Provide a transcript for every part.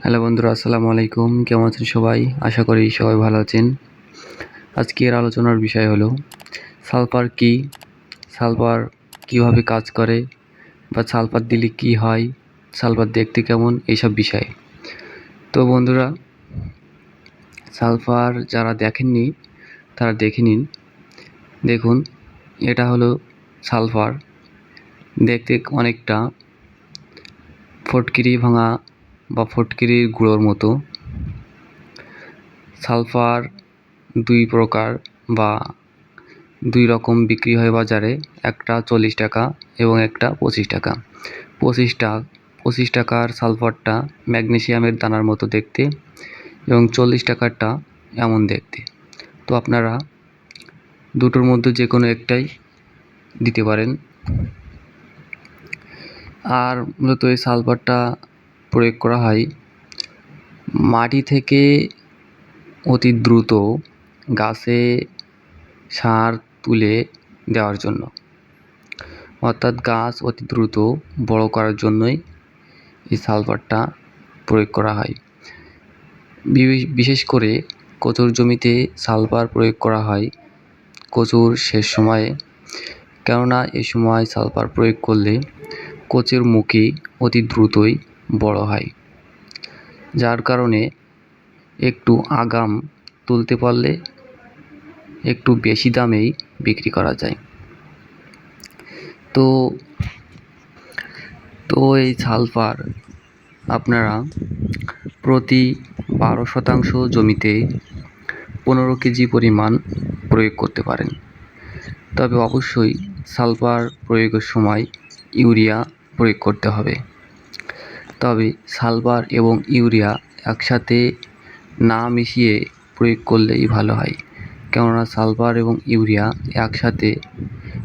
Hello বন্ধুরা, আসসালামু আলাইকুম। কেমন আছেন সবাই? আশা করি সবাই ভালো আছেন। আজকের আলোচনার বিষয় হলো, সালফার কি? সালফার কীভাবে কাজ করে? বা সালফার দিলে কি হয়? সালফার দেখতে কেমন? এইসব বিষয়। তো বন্ধুরা, সালফার যারা দেখেননি, তারা দেখে নিন। দেখুন, এটা হলো সালফার। দেখতে অনেকটা ফটকিরি ভাঙা বা ফটকিরির গুঁড়োর মতো। সালফার দুই প্রকার বা দুই রকম বিক্রি হয় বাজারে, একটা চল্লিশ টাকা এবং একটা পঁচিশ টাকা। পঁচিশ টাকা পঁচিশ টাকার সালফারটা ম্যাগনেশিয়ামের দানার মতো দেখতে এবং চল্লিশ টাকারটা এমন দেখতে। তো আপনারা দুটোর মধ্যে যে কোনো একটাই দিতে পারেন। আর মূলত এই সালফারটা প্রয়োগ করা হয়। মাটি থেকে অতি দ্রুত গাছে সার তুলে দেওয়ার জন্য। অর্থাৎ গাছ অতি দ্রুত বড় করার জন্যই এই সালফারটা প্রয়োগ করা হয়। বিশেষ করে কচুর জমিতে সালফার প্রয়োগ করা হয় কচুর শেষ সময়ে। কেননা এ সময় সালফার প্রয়োগ করলে কচুর মুখি অতি দ্রুতই বড় হয়। যার কারণে একটু আগাম তুলতে পারলে একটু বেশি দামেই বিক্রি করা যায়। তো তো এই সালফার আপনারা প্রতি বারো শতাংশ জমিতে পনেরো কেজি পরিমাণ প্রয়োগ করতে পারেন। তবে অবশ্যই সালফার প্রয়োগের সময় ইউরিয়া প্রয়োগ করতে হবে। তবে সালফার এবং ইউরিয়া একসাথে না মিশিয়ে প্রয়োগ করলেই ভালো হয়। কেননা সালফার এবং ইউরিয়া একসাথে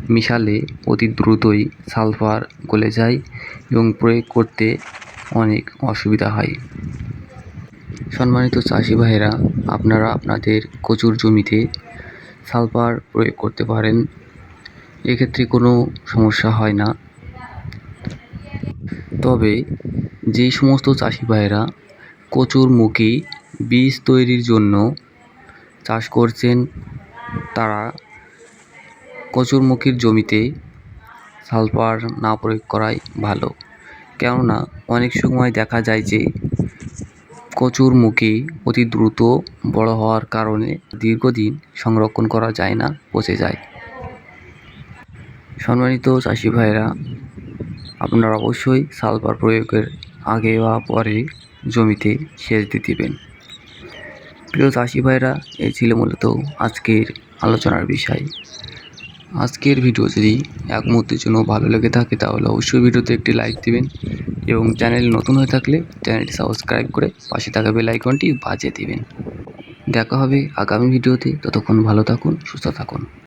মিশালে অতি দ্রুতই সালফার গলে যায় এবং প্রয়োগ করতে অনেক অসুবিধা হয়। সম্মানিত চাষি ভাইয়েরা, আপনারা আপনাদের কচুর জমিতে সালফার প্রয়োগ করতে পারেন। এক্ষেত্রে কোনো সমস্যা হয় না। তবে যেই সমস্ত চাষি ভাইয়েরা কচুর মুখী, বীজ তৈরির জন্য চাষ করছেন, তারা কচুরমুখীর জমিতে সালফার না প্রয়োগ করাই ভালো। কেননা, অনেক সময় দেখা যায় যে কচুর কচুরমুখী অতি দ্রুত বড় হওয়ার কারণে দীর্ঘদিন সংরক্ষণ করা যায় না, পচে যায়। সম্মানিত চাষি ভাইয়েরা, আপনারা অবশ্যই সালফার প্রয়োগের আগে বা পরে জমিতে সেচ দিয়ে দেবেন। প্রিয় চাষি ভাইরা, এই ছিল মূলত আজকের আলোচনার বিষয়। আজকের ভিডিও যদি এক মুহূর্তের জন্য ভালো লেগে থাকে, তাহলে অবশ্যই ভিডিওতে একটি লাইক দিবেন এবং চ্যানেল নতুন হয়ে থাকলে চ্যানেলটি সাবস্ক্রাইব করে পাশে থাকা বেল আইকনটি বাজিয়ে দিবেন। দেখা হবে আগামী ভিডিওতে। ততক্ষণ ভালো থাকুন, সুস্থ থাকুন।